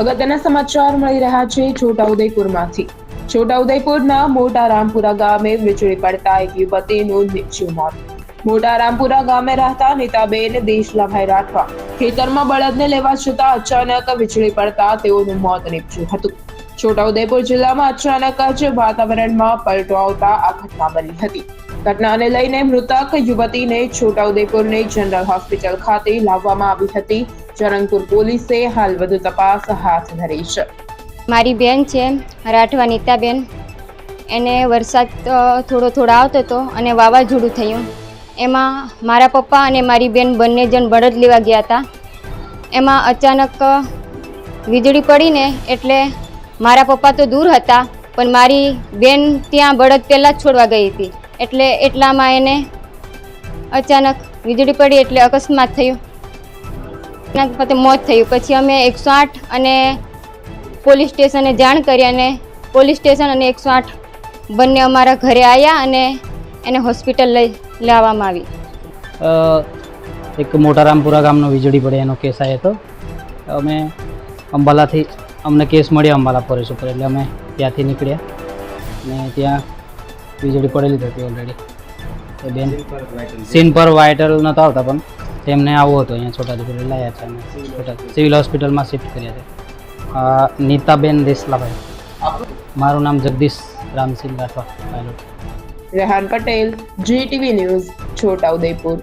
અગત્યના સમાચાર મળી રહ્યા છે છોટાઉદેપુરમાંથી. છોટાઉદેપુરના મોટા રામપુરા ગામે વીજળી પડતા એક યુવતીનું નીપજ્યું મોત. મોટા રામપુરા ગામે રહેતા નીતાબેન દેશલાભાઈ રાઠવા ખેતરમાં બળદને લેવા જતા અચાનક વીજળી પડતા તેઓનું મોત નીપજ્યું હતું. છોટાઉદેપુર જિલ્લામાં અચાનક જ વાતાવરણમાં પલટો આવતા આ ઘટના બની હતી. ઘટનાને લઈને મૃતક યુવતીને છોટાઉદેપુરની જનરલ હોસ્પિટલ ખાતે લાવવામાં આવી હતી. જરંગપુર પોલીસે હાલ વધુ તપાસ હાથ ધરી છે. મારી બેન છે, રાઠવા નીતાબેન. એને વરસાદ થોડો થોડો આવતો હતો અને વાવાઝોડું થયું. એમાં મારા પપ્પા અને મારી બેન બંને જણ બળદ લેવા ગયા હતા. એમાં અચાનક વીજળી પડીને એટલે મારા પપ્પા તો દૂર હતા, પણ મારી બેન ત્યાં બળદ પહેલાં જ છોડવા ગઈ હતી. એટલે એટલામાં એને અચાનક વીજળી પડી એટલે અકસ્માત થયું. મોત થયું. પછી અમે એકસો આઠ અને પોલીસ સ્ટેશને જાણ કરી અને પોલીસ સ્ટેશન અને એકસો આઠ બંને અમારા ઘરે આવ્યા અને એને હોસ્પિટલ લઈ લાવવામાં આવી. એક મોટા રામપુરા ગામનો વીજળી પડે એનો કેસ આવ્યો હતો. અમે અંબાલાથી અમને કેસ મળ્યો અંબાલા પોલીસ ઉપર એટલે અમે ત્યાંથી નીકળ્યા. અને ત્યાં વીજળી પડેલી હતી ઓલરેડી તો બેન સીન પર વાઇટલ નહોતા આવતા પણ તેમને આવવું હતું, અહીંયા છોટા દીકરી લાયા છે અને સિવિલ હોસ્પિટલમાં શિફ્ટ કર્યા છે. નીતાબેન દેસલાભાઈ. મારું નામ Jagdish Ramsinh Rathwa pilot Rehan Patel GTV news Chhota Udepur